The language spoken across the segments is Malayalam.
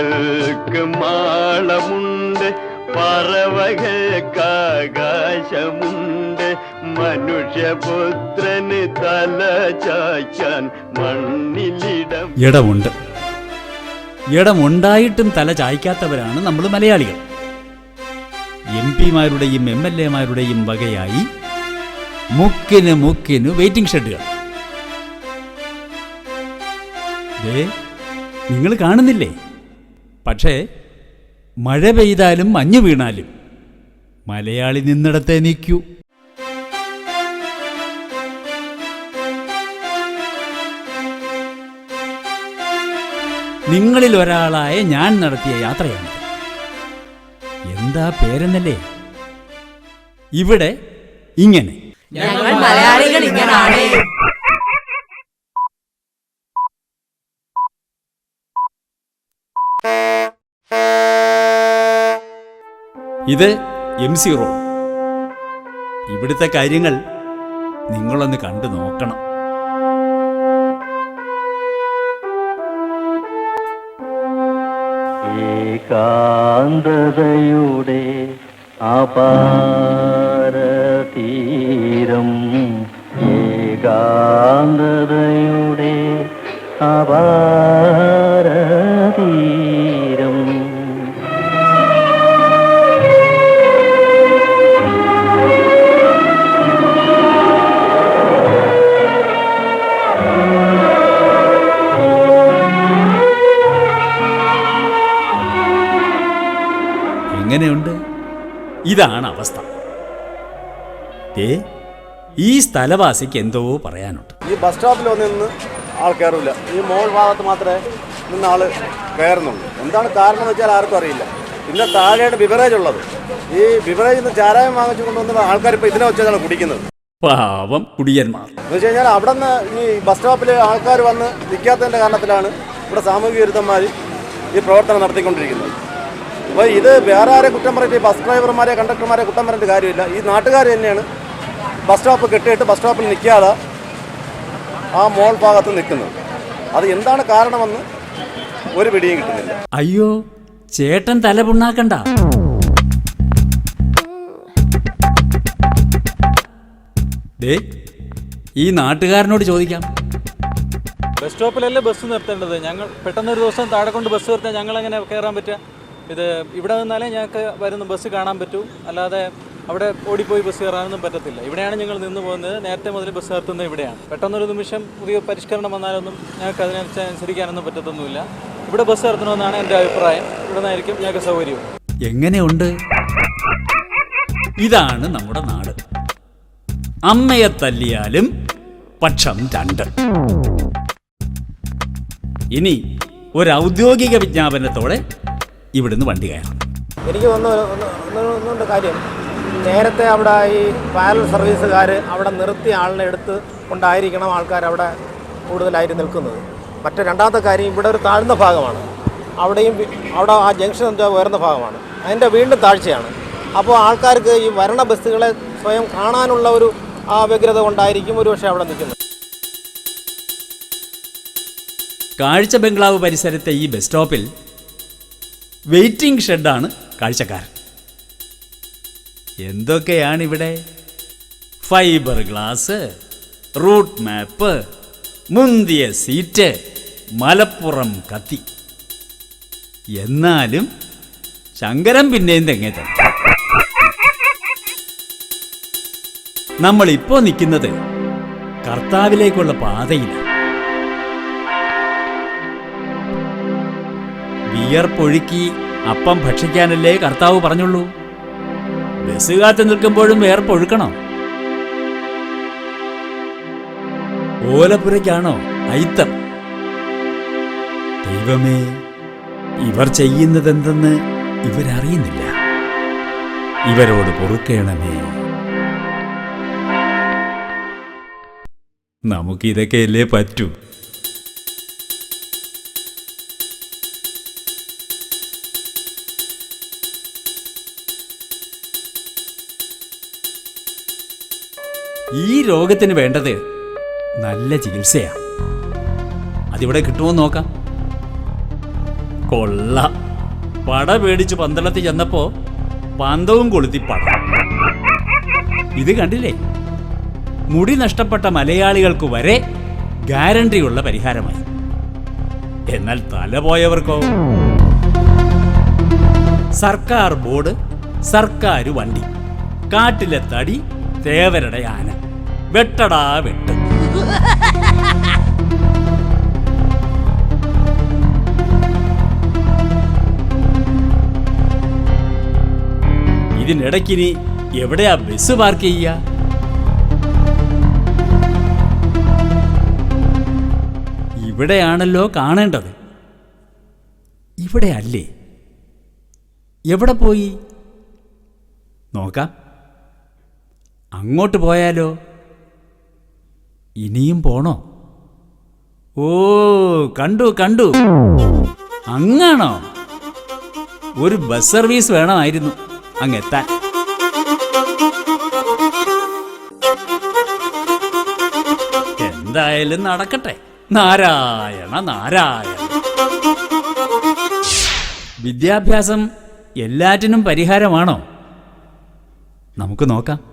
പാമ്പുകൾക്ക് മാളമുണ്ട് പറവകൾക്ക് ആകാശമുണ്ട് മനുഷ്യപുത്രന് തല ചായ്ക്കാൻ മണ്ണിലിടം. ഇടമുണ്ട്. ഇടമുണ്ടായിട്ടും തല ചായ്ക്കാത്തവരാണ് നമ്മൾ മലയാളികൾ. എം പിമാരുടെയും എം എൽ എമാരുടെയും വകയായി മുക്കിന് മുക്കിന് വെയിറ്റിംഗ് ഷെഡുകൾ നിങ്ങൾ കാണുന്നില്ലേ? പക്ഷേ മഴ പെയ്താലും മഞ്ഞ് വീണാലും മലയാളി നിന്നിടത്തെ നിൽക്കൂ നിങ്ങളിൽ ഒരാളായ ഞാൻ നടത്തിയ യാത്രയാണ് എന്താ പേരെന്നല്ലേ? ഇവിടെ ഇങ്ങനെ. ഞങ്ങൾ മലയാളികൾ ഇത് എം സി റോഡ് ഇവിടുത്തെ കാര്യങ്ങൾ നിങ്ങളൊന്ന് കണ്ടു നോക്കണം. ഏകാന്തതയുടെ അപാരതീരം ഏകാന്തതയുടെ അപാരതീരം എങ്ങനെയുണ്ട്? ഇതാണ് അവസ്ഥ. ഏ ഈ സ്ഥലവാസിക്ക് എന്തോ പറയാനുണ്ട്. ഈ ബസ് സ്റ്റോപ്പിൽ ഒന്നും നിന്ന് ആൾ കയറില്ല ഈ മോൾ ഭാഗത്ത് മാത്രമേ നിന്ന് ആൾ കയറുന്നുള്ളൂ. എന്താണ് കാരണം എന്ന് വെച്ചാൽ ആർക്കും അറിയില്ല. പിന്നെ താഴെയാണ് ബിവറേജ് ഉള്ളത്. ഈ ബിവറേജിൽ നിന്ന് ചാരായം വാങ്ങിച്ചു കൊണ്ടുവന്ന ആൾക്കാർ ഇപ്പോൾ ഇതിനെ വെച്ചാണ് കുടിക്കുന്നത്. പാവം കുടിയന്മാർ. എന്ന് വെച്ച് കഴിഞ്ഞാൽ അവിടെ നിന്ന് ഈ ബസ് സ്റ്റോപ്പിൽ ആൾക്കാർ വന്ന് നിൽക്കാത്തതിന്റെ കാരണത്തിലാണ് ഇവിടെ സാമൂഹിക വിരുദ്ധന്മാർ ഈ പ്രവർത്തനം നടത്തിക്കൊണ്ടിരിക്കുന്നത്. അപ്പോൾ ഇത് വേറെ ആരെ കുറ്റം പറഞ്ഞിട്ട് ബസ് ഡ്രൈവർമാരെ കണ്ടക്ടർമാരെ കുറ്റം പറഞ്ഞിട്ട് കാര്യമില്ല. ഈ നാട്ടുകാർ തന്നെയാണ് ബസ് സ്റ്റോപ്പ് കെട്ടിയിട്ട് ബസ് സ്റ്റോപ്പിൽ നിൽക്കാതെ ആ മോൾ ഭാഗത്ത് നിൽക്കുന്നത്. അത് എന്താണ് കാരണമെന്ന് ഒരു പിടിയും കിട്ടുന്നില്ല. അയ്യോ ചേട്ടൻ തല പുണ്ണാക്കണ്ട. ദേ ഈ നാട്ടുകാരനോട് ചോദിക്കാം. ബസ് സ്റ്റോപ്പിലല്ലേ ബസ് നിർത്തേണ്ടത്? ഞങ്ങൾ പെട്ടെന്ന് ഒരു ദിവസം താഴെ കൊണ്ട് ബസ് നിർത്താൻ ഞങ്ങൾ എങ്ങനെ കയറാൻ പറ്റുക? ഇത് ഇവിടെ നിന്നാലേ ഞങ്ങൾക്ക് വരുന്ന ബസ് കാണാൻ പറ്റൂ. അല്ലാതെ അവിടെ ഓടിപ്പോയി ബസ് കയറാനൊന്നും പറ്റത്തില്ല. ഇവിടെയാണ് ഞങ്ങൾ നിന്ന് പോകുന്നത്. നേരത്തെ മുതൽ ബസ് നിർത്തുന്നത് ഇവിടെയാണ്. പെട്ടെന്നൊരു നിമിഷം പുതിയ പരിഷ്കരണം വന്നാലൊന്നും ഞങ്ങൾക്ക് അതിനനുസരിക്കാനൊന്നും പറ്റത്തൊന്നുമില്ല. ഇവിടെ ബസ് നിർത്തണമെന്നാണ് എന്റെ അഭിപ്രായം. ഇവിടെ നിന്നായിരിക്കും ഞങ്ങൾക്ക് സൗകര്യം. എങ്ങനെയുണ്ട്? ഇതാണ് നമ്മുടെ നാട്. അമ്മയെ തല്ലിയാലും പക്ഷം രണ്ട്. ഇനി ഒരു ഔദ്യോഗിക വിജ്ഞാപനത്തോടെ ഇവിടുന്ന് വണ്ടി കയറാം. എനിക്ക് ഒന്ന് ഒന്നുകൊണ്ട് കാര്യം. നേരത്തെ അവിടെ ഈ പാരൽ സർവീസുകാർ അവിടെ നിർത്തിയ ആളിനെ എടുത്ത് കൊണ്ടായിരിക്കണം ആൾക്കാർ അവിടെ കൂടുതലായിട്ട് നിൽക്കുന്നത്. മറ്റേ രണ്ടാമത്തെ കാര്യം ഇവിടെ ഒരു താഴ്ന്ന ഭാഗമാണ്. അവിടെയും അവിടെ ആ ജംഗ്ഷൻ എന്താ ഉയർന്ന ഭാഗമാണ്. അതിന്റെ വീണ്ടും താഴ്ചയാണ്. അപ്പോൾ ആൾക്കാർക്ക് ഈ വരണ ബസ്സുകളെ സ്വയം കാണാനുള്ള ഒരു ആ വ്യഗ്രത കൊണ്ടായിരിക്കും ഒരു പക്ഷേ അവിടെ നിൽക്കുന്നത്. കാഴ്ച ബംഗ്ലാവ് പരിസരത്തെ ഈ ബസ് സ്റ്റോപ്പിൽ വെയിറ്റിംഗ് ഷെഡാണ് കാഴ്ചക്കാരൻ. എന്തൊക്കെയാണ് ഇവിടെ ഫൈബർ ഗ്ലാസ് റൂട്ട് മാപ്പ് മുന്തിയ സീറ്റ് മലപ്പുറം കത്തി. എന്നാലും ശങ്കരൻ പിന്നെയും തെങ്ങേ തന്നെ. നമ്മൾ ഇപ്പോ നിൽക്കുന്നത് കർത്താവിലേക്കുള്ള പാതയിലാണ്. വിയർപ്പൊഴുക്കി അപ്പം ഭക്ഷിക്കാനല്ലേ കർത്താവ് പറഞ്ഞുള്ളൂ? ബസ് കാത്ത് നിൽക്കുമ്പോഴും വിയർപ്പൊഴുക്കണോ ഓലപ്പുരയ്ക്കാണോ ഐത്തം ദൈവമേ ഇവർ ചെയ്യുന്നതെന്തെന്ന് ഇവരറിയുന്നില്ല. ഇവരോട് പൊറുക്കേണമേ. നമുക്കിതൊക്കെയല്ലേ പറ്റൂ? ഈ രോഗത്തിന് വേണ്ടത് നല്ല ചികിത്സയാ. അതിവിടെ കിട്ടുമോ നോക്കാം. കൊള്ള. പട പേടിച്ച് പന്തളത്തിൽ ചെന്നപ്പോ പന്തവും കൊളുത്തി പട. ഇത് കണ്ടില്ലേ? മുടി നഷ്ടപ്പെട്ട മലയാളികൾക്ക് വരെ ഗ്യാരണ്ടിയുള്ള പരിഹാരമായി. എന്നാൽ തല പോയവർക്കോ? സർക്കാർ ബോർഡ് സർക്കാർ വണ്ടി കാട്ടിലെ തടി തേവരുടെ ആന. വെട്ടടാ വെട്ട്. ഇതിനിടയ്ക്കിനി എവിടെയാ ബസ് പാർക്ക് ചെയ്യുക ഇവിടെയാണല്ലോ കാണേണ്ടത്. ഇവിടെ അല്ലേ? എവിടെ പോയി? നോക്കാം. അങ്ങോട്ട് പോയാലോ? ഇനിയും പോണോ? ഓ കണ്ടു കണ്ടു. അങ്ങാണോ? ഒരു ബസ് സർവീസ് വേണമായിരുന്നു. അങ്ങെത്താൻ. എന്തായാലും നടക്കട്ടെ. നാരായണ നാരായണ. വിദ്യാഭ്യാസം എല്ലാറ്റിനും പരിഹാരമാണോ? നമുക്ക് നോക്കാം.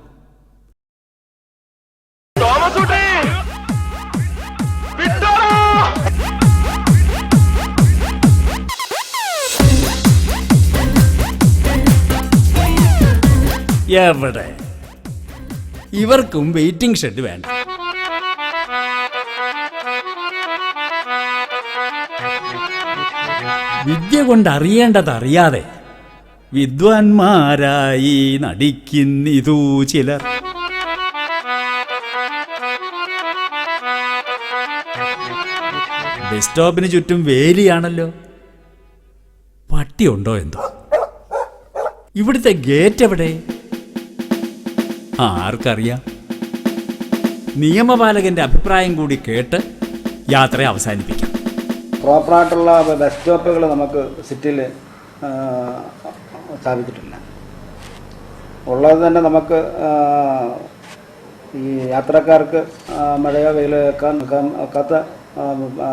എവിടെ? ഇവർക്കും വെയിറ്റിംഗ് ഷെഡ് വേണ്ട. വിദ്യ കൊണ്ട് അറിയേണ്ടത് അറിയാതെ വിദ്വാൻമാരായി നടിക്കുന്നിതു ചിലർ. ബസ് സ്റ്റോപ്പിന് ചുറ്റും വേലിയാണല്ലോ. പട്ടിയുണ്ടോ എന്തോ? ഇവിടുത്തെ ഗേറ്റ് എവിടെ? ആർക്കറിയാം. നിയമപാലകന്റെ അഭിപ്രായം കൂടി കേട്ട് യാത്ര അവസാനിപ്പിക്കാം. പ്രോപ്പറായിട്ടുള്ള ബസ് സ്റ്റോപ്പുകൾ നമുക്ക് സിറ്റിയിൽ സ്ഥാപിച്ചിട്ടില്ല ഉള്ളത് തന്നെ നമുക്ക് ഈ യാത്രക്കാർക്ക് മഴയോ വെയിലോ ഒക്കാത്ത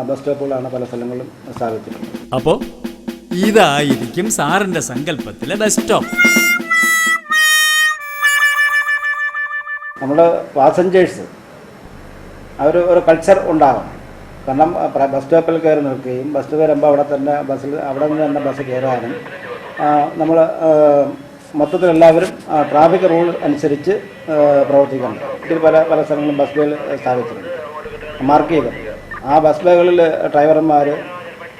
ബസ് സ്റ്റോപ്പുകളാണ് പല സ്ഥലങ്ങളിലും സ്ഥാപിച്ചിട്ടുള്ളത്. അപ്പോൾ ഇതായിരിക്കും സാറിന്റെ സങ്കല്പത്തിലെ ബസ് സ്റ്റോപ്പ്. നമ്മൾ പാസഞ്ചേഴ്സ് അവർ ഒരു കൾച്ചർ ഉണ്ടാകും കാരണം ബസ് സ്റ്റോപ്പിൽ കയറി നിൽക്കുകയും ബസ് വരുമ്പോൾ അവിടെ തന്നെ ബസ്സിൽ അവിടെ നിന്ന് തന്നെ ബസ് കയറാനും നമ്മൾ മൊത്തത്തിൽ എല്ലാവരും ട്രാഫിക് റൂൾ അനുസരിച്ച് പ്രവർത്തിക്കണം. ഇതിൽ പല പല സ്ഥലങ്ങളും ബസ് ബേകൾ സ്ഥാപിച്ചിട്ടുണ്ട്. മാർക്ക് ചെയ്ത്. ആ ബസ് ബേകളിൽ ഡ്രൈവർമാർ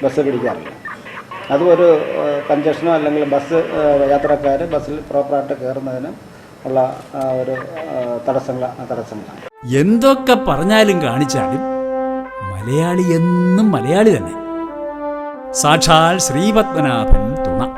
ബസ് പിടിക്കാറില്ല. അതും ഒരു കഞ്ചക്ഷനോ അല്ലെങ്കിൽ ബസ് യാത്രക്കാർ ബസ്സിൽ പ്രോപ്പറായിട്ട് കയറുന്നതിന് ഉള്ള ഒരു തടസ്സങ്ങൾ തടസ്സങ്ങൾ. എന്തൊക്കെ പറഞ്ഞാലും കാണിച്ചാലും മലയാളി എന്നും മലയാളി തന്നെ. സാക്ഷാൽ ശ്രീപത്മനാഭൻ തുണ.